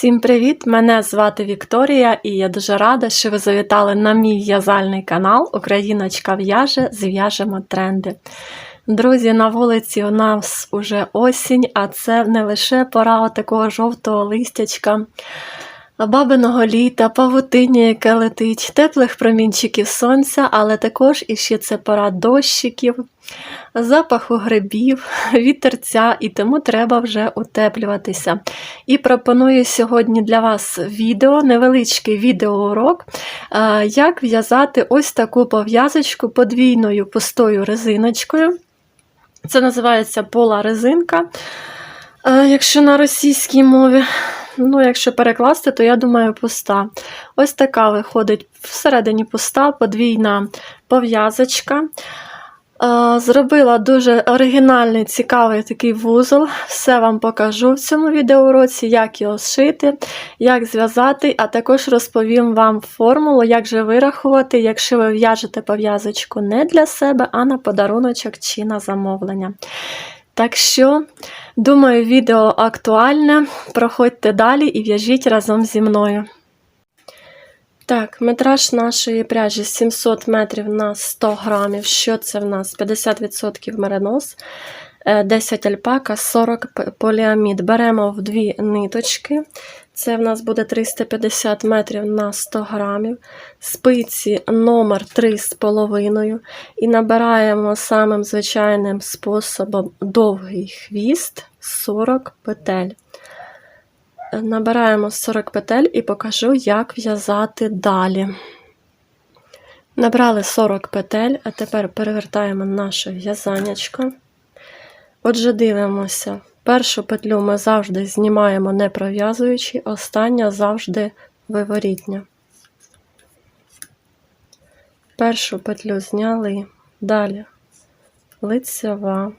Всім привіт! Мене звати Вікторія, і я дуже рада, що ви завітали на мій в'язальний канал Україночка в'яже, зв'яжемо тренди. Друзі, на вулиці у нас уже осінь, а це не лише пора такого жовтого листячка, бабиного літа, павутиння, яке летить, теплих промінчиків сонця, але також іще це пора дощиків, запаху грибів, вітерця, і тому треба вже утеплюватися. І пропоную сьогодні для вас відео, невеличкий відеоурок, е, як в'язати ось таку пов'язочку подвійною пустою резиночкою. Це називається пола резинка, е, якщо на російській мові. Ну, якщо перекласти, то я думаю, пуста. Ось така виходить всередині пуста, подвійна пов'язочка. Е, Зробила дуже оригінальний, цікавий такий вузол. Все вам покажу в цьому відеоуроці, як його зшити, як зв'язати, а також розповім вам формулу, як же вирахувати, якщо ви в'яжете пов'язочку не для себе, а на подаруночок чи на замовлення. Так що, думаю, відео актуальне. Проходьте далі і в'яжіть разом зі мною. Так, метраж нашої пряжі 700 метрів на 100 грамів. Що це в нас? 50% меринос, 10 альпака, 40 поліамід. Беремо в дві ниточки. Це в нас буде 350 метрів на 100 грамів. Спиці номер 3,5. І набираємо самим звичайним способом довгий хвіст 40 петель. Набираємо 40 петель і покажу, як в'язати далі. Набрали 40 петель, а тепер перевертаємо наше в'язанячко. Отже, дивимося. Першу петлю ми завжди знімаємо не пров'язуючи, остання завжди виворітня. Першу петлю зняли, далі лицева.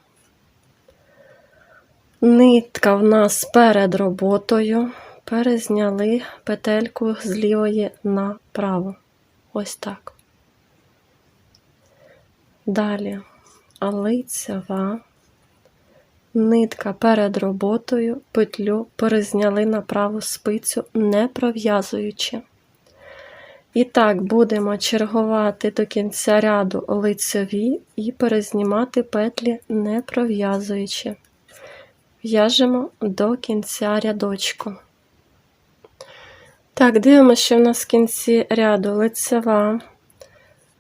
Нитка в нас перед роботою. Перезняли петельку з лівої на праву. Ось так. Далі лицева. Нитка перед роботою, петлю перезняли на праву спицю, не пров'язуючи. І так, будемо чергувати до кінця ряду лицеві і перезнімати петлі, не пров'язуючи. В'яжемо до кінця рядочку. Так, дивимося, що в нас в кінці ряду лицева.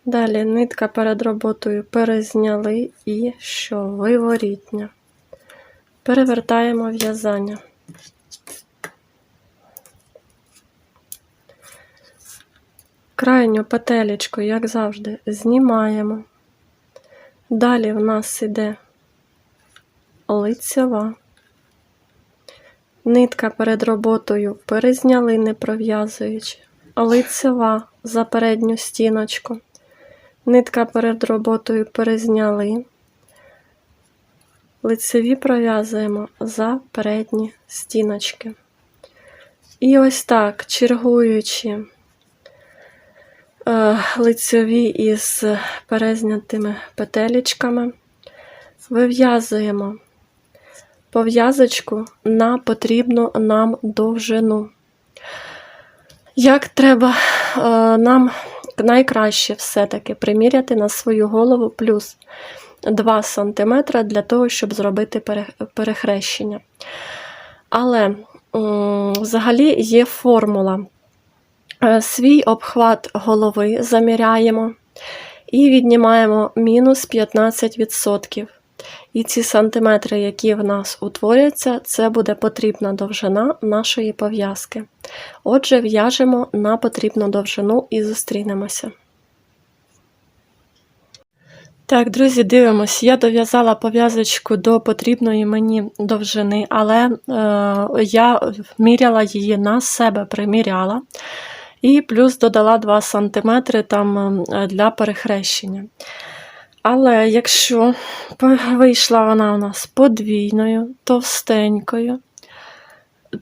Далі нитка перед роботою перезняли і що виворітня. Перевертаємо в'язання. Крайню петелечку, як завжди, знімаємо. Далі в нас іде лицева. Нитка перед роботою перезняли, не пров'язуючи, лицева за передню стіночку. Нитка перед роботою перезняли. Лицеві пров'язуємо за передні стіночки. І ось так, чергуючи е, лицеві із перезнятими петелечками, вив'язуємо пов'язочку на потрібну нам довжину. Як треба е, нам найкраще все-таки приміряти на свою голову плюс 2 см для того, щоб зробити перехрещення. Але взагалі є формула. Е, свій обхват голови заміряємо і віднімаємо мінус 15%. І ці сантиметри, які в нас утворяться, це буде потрібна довжина нашої пов'язки. Отже, в'яжемо на потрібну довжину і зустрінемося. Так, друзі, дивимось, я дов'язала пов'язочку до потрібної мені довжини, але е, я міряла її на себе, приміряла. І плюс додала 2 см там е, для перехрещення. Але якщо вийшла вона у нас подвійною, товстенькою,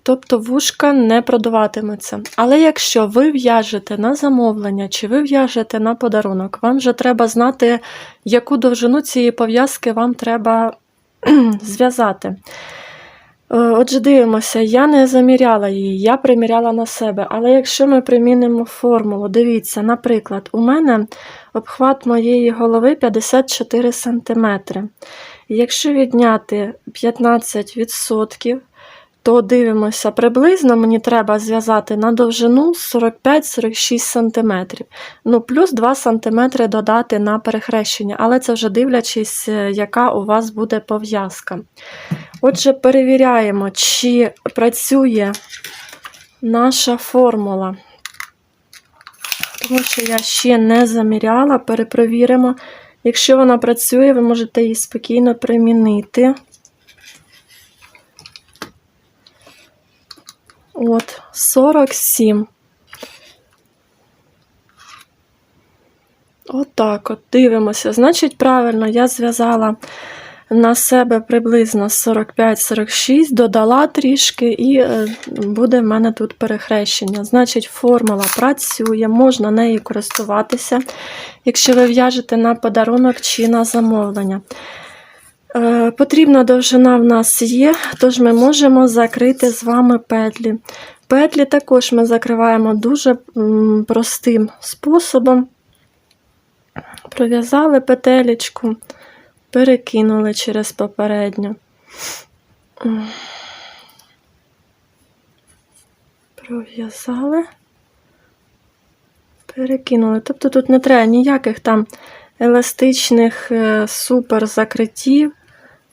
тобто вушка не продуватиметься. Але якщо ви в'яжете на замовлення чи ви в'яжете на подарунок, вам вже треба знати, яку довжину цієї пов'язки вам треба зв'язати. Е, Отже, дивимося, я не заміряла її, я приміряла на себе. Але якщо ми примінимо формулу, дивіться, наприклад, у мене обхват моєї голови 54 см. Якщо відняти 15%, то дивимося, приблизно мені треба зв'язати на довжину 45-46 см. Ну, плюс 2 см додати на перехрещення, але це вже дивлячись, е, яка у вас буде пов'язка. Отже, перевіряємо, чи працює наша формула. Тому що я ще не заміряла, перепровіримо. Якщо вона працює, ви можете її спокійно примінити. От, 47. Отак от, дивимося. Значить, правильно, я зв'язала на себе приблизно 45-46, додала трішки, і е, буде в мене тут перехрещення. Значить, формула працює, можна нею користуватися, якщо ви в'яжете на подарунок чи на замовлення. Е, Потрібна довжина в нас є, тож ми можемо закрити з вами петлі. Петлі також ми закриваємо дуже простим способом. Пров'язали петелечку, перекинули через попередню. Пров'язали, перекинули. Тобто тут не треба ніяких там еластичних е, супер закриттів.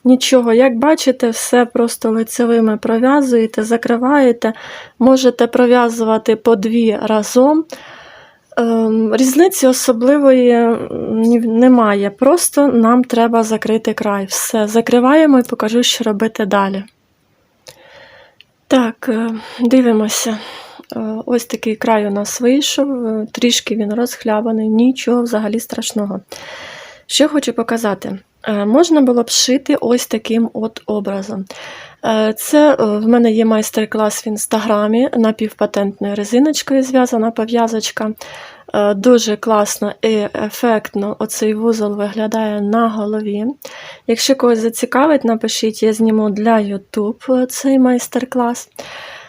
Нічого, як бачите, все просто лицевими пров'язуєте, закриваєте, можете пров'язувати по дві разом. Ем, Різниці особливої немає. Просто нам треба закрити край. Все, закриваємо і покажу, що робити далі. Так, е, дивимося. Е, Ось такий край у нас вийшов, е, трішки він розхлябаний, нічого взагалі страшного. Що хочу показати. Е, Можна було б шити ось таким от образом. Е, Це е, в мене є майстер-клас в інстаграмі напівпатентною резиночкою зв'язана пов'язочка. Дуже класно і ефектно оцей вузол виглядає на голові. Якщо когось зацікавить, напишіть, я зніму для YouTube цей майстер-клас.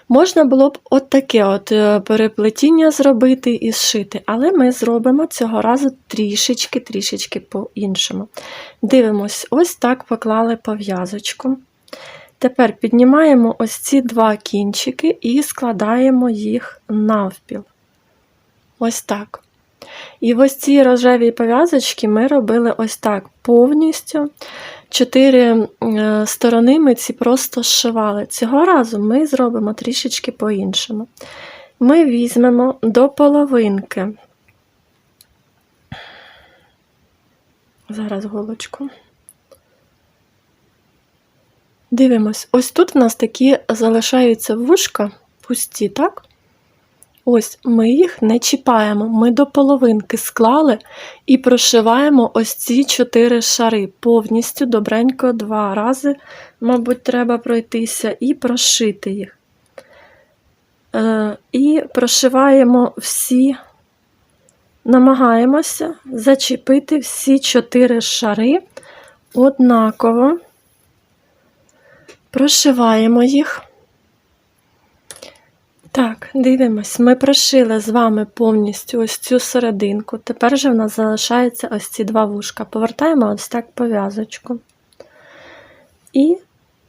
Можна було б от таке от переплетіння зробити і зшити, але ми зробимо цього разу трішечки-трішечки по-іншому. Дивимось, ось так поклали пов'язочку. Тепер піднімаємо ось ці два кінчики і складаємо їх навпіл. Ось так. І ось ці рожеві пов'язочки ми робили ось так повністю. Чотири е, сторони ми ці просто зшивали. Цього разу ми зробимо трішечки по-іншому. Ми візьмемо до половинки. Зараз голочку. Дивимось, ось тут в нас такі залишаються вушка пусті, так? Ось ми їх не чіпаємо. Ми до половинки склали і прошиваємо ось ці чотири шари. Повністю добренько два рази, мабуть, треба пройтися і прошити їх. Е, і прошиваємо всі, намагаємося зачепити всі чотири шари однаково. Прошиваємо їх. Так, дивимось, ми прошили з вами повністю ось цю серединку. Тепер же в нас залишається ось ці два вушка. Повертаємо ось так пов'язочку. І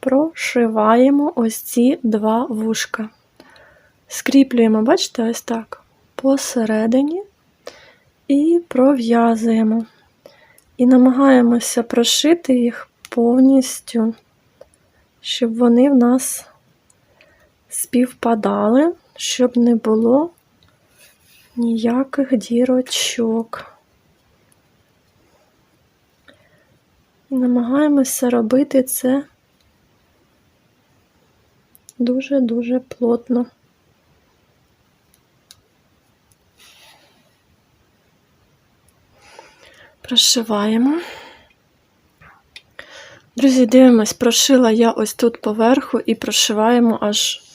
прошиваємо ось ці два вушка. Скріплюємо, бачите, ось так, посередині і пров'язуємо. І намагаємося прошити їх повністю, щоб вони в нас співпадали, щоб не було ніяких дірочок. Намагаємося робити це дуже-дуже плотно. Прошиваємо. Друзі, дивимось, прошила я ось тут поверху і прошиваємо аж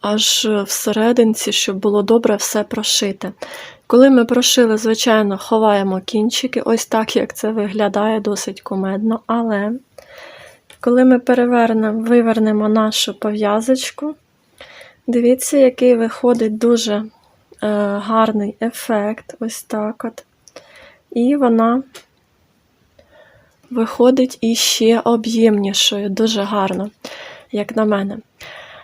аж всерединці, щоб було добре все прошити. Коли ми прошили, звичайно, ховаємо кінчики, ось так, як це виглядає, досить кумедно, але Коли ми перевернемо, вивернемо нашу пов'язочку, дивіться, який виходить дуже е, гарний ефект. Ось так от. І вона виходить іще об'ємнішою, дуже гарно, як на мене.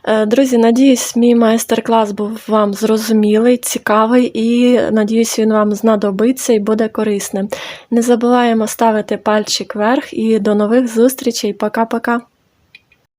Е, Друзі, надіюсь, мій майстер-клас був вам зрозумілий, цікавий і надіюсь, він вам знадобиться і буде корисним. Не забуваємо ставити пальчик вверх і до нових зустрічей. Пока-пока!